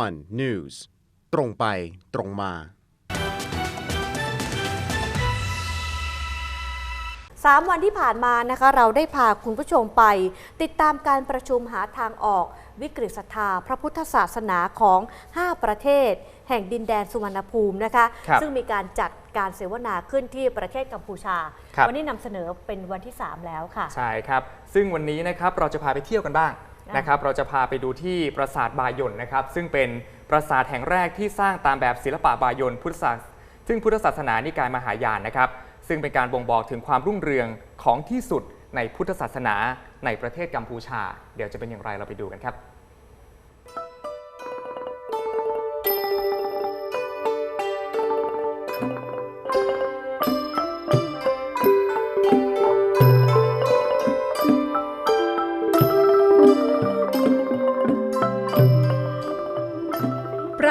One News ตรงไปตรงมาสามวันที่ผ่านมานะคะเราได้พาคุณผู้ชมไป ติดตามการประชุมหาทางออก วิกฤตศรัทธาพระพุทธศาสนาของ 5 ประเทศ แห่งดินแดนสุวรรณภูมินะคะครับซึ่งมีการจัดการเสวนาขึ้นที่ประเทศกัมพูชาครับวันนี้นำเสนอเป็นวันที่ 3 แล้วค่ะ ใช่ครับ ซึ่งวันนี้นะครับเราจะพาไปเที่ยวกันบ้างอะ นะครับเราจะพาไปดูที่ปราสาทบายนนะครับซึ่งเป็นปราสาทแห่งแรกที่สร้างตามแบบศิลปะบายนพุทธศาสซึ่งพุทธศาสนานิกายมหายานนะครับ ซึ่งเป็นการบ่งบอกถึงความรุ่งเรืองของที่สุดในพุทธศาสนาในประเทศกัมพูชา เดี๋ยวจะเป็นอย่างไรเราไปดูกันครับ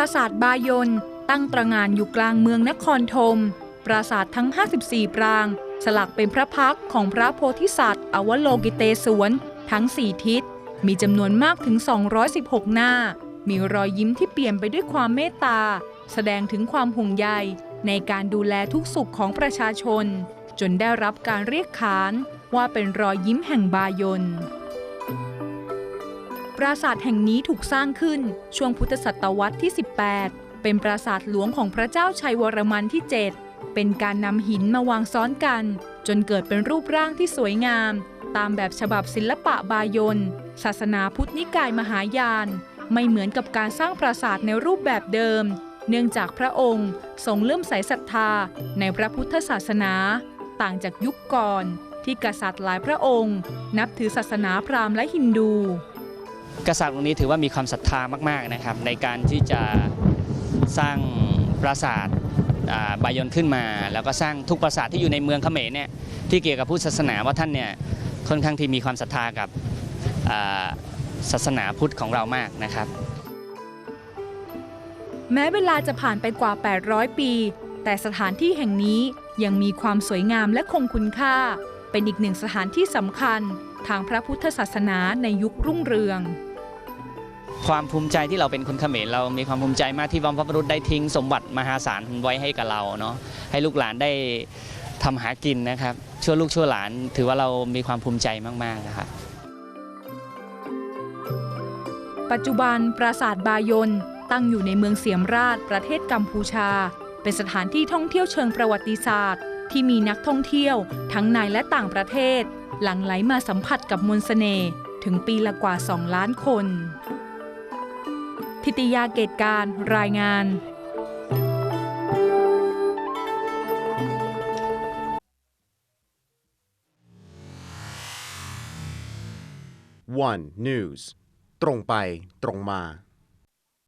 ราสาทบายนตั้งตระงานอยู่กลางเมืองนครธม ปราสาททั้ง 54 ปราง สลักเป็นพระพักของพระโพธิสัตว์ อวโลกิเตศวน ทั้ง 4 ทิศ มีจำนวนมากถึง 216 หน้า มีรอยยิ้มที่เปลี่ยนไปด้วยความเมตตา แสดงถึงความห่วงใยในการดูแลทุกสุขของประชาชน จนได้รับการเรียกขานว่าเป็นรอยยิ้มแห่งบายน ราสาทแห่งนี้ถูกสร้างขึ้นช่วงพุทธศตวรรษที่ 18 เป็นปราสาทหลวงของพระเจ้าชัยวรมันที่ 7 เป็นการนำหินมาวางซ้อนกัน จนเกิดเป็นรูปร่างที่สวยงาม ตามแบบฉบับศิลปะบายนศาสนาพุทธนิกายมหายาน ไม่เหมือนกับการสร้างปราสาทในรูปแบบเดิม เนื่องจากพระองค์ทรงเลื่อมใสศรัทธาในพระพุทธศาสนา ต่างจากยุคก่อน ที่กษัตริย์หลายพระองค์ นับถือศาสนาพราหมณ์และฮินดู กษัตริย์องค์นี้ถือว่ามีความศรัทธามากๆนะครับ ในการที่จะสร้างปราสาทบายนขึ้นมา แล้วก็สร้างทุกปราสาทที่อยู่ในเมืองเขมรเนี่ยที่เกี่ยวกับพุทธศาสนาว่าท่านเนี่ยค่อนข้างที่มีความศรัทธากับอ่าศาสนาพุทธของเรามากนะครับ แม้เวลาจะผ่านไปกว่า 800 ปี แต่สถานที่แห่งนี้ยังมีความสวยงามและคงคุณค่า เป็นอีกหนึ่งสถานที่สำคัญ ทางพระพุทธศาสนาในยุครุ่งเรือง ความภูมิใจที่เราเป็นคนเขมรเรามีความภูมิใจมากที่บรรพบุรุษได้ทิ้งสมบัติมหาศาลไว้ให้กับเราเนาะให้ลูกหลานได้ทำหากินนะครับชั่วลูกชั่วหลาน ถือว่าเรามีความภูมิใจมากๆนะครับปัจจุบันปราสาทบายนตั้งอยู่ในเมืองเสียมราชประเทศกัมพูชา เป็นสถานที่ท่องเที่ยวเชิงประวัติศาสตร์ ที่มีนักท่องเที่ยวทั้งในและต่างประเทศ หลังไหลมาสัมผัสกับมนต์เสน่ห์ถึงปีละกว่า 2 ล้านคน ทิติยาเกตการรายงาน One News ตรงไปตรงมา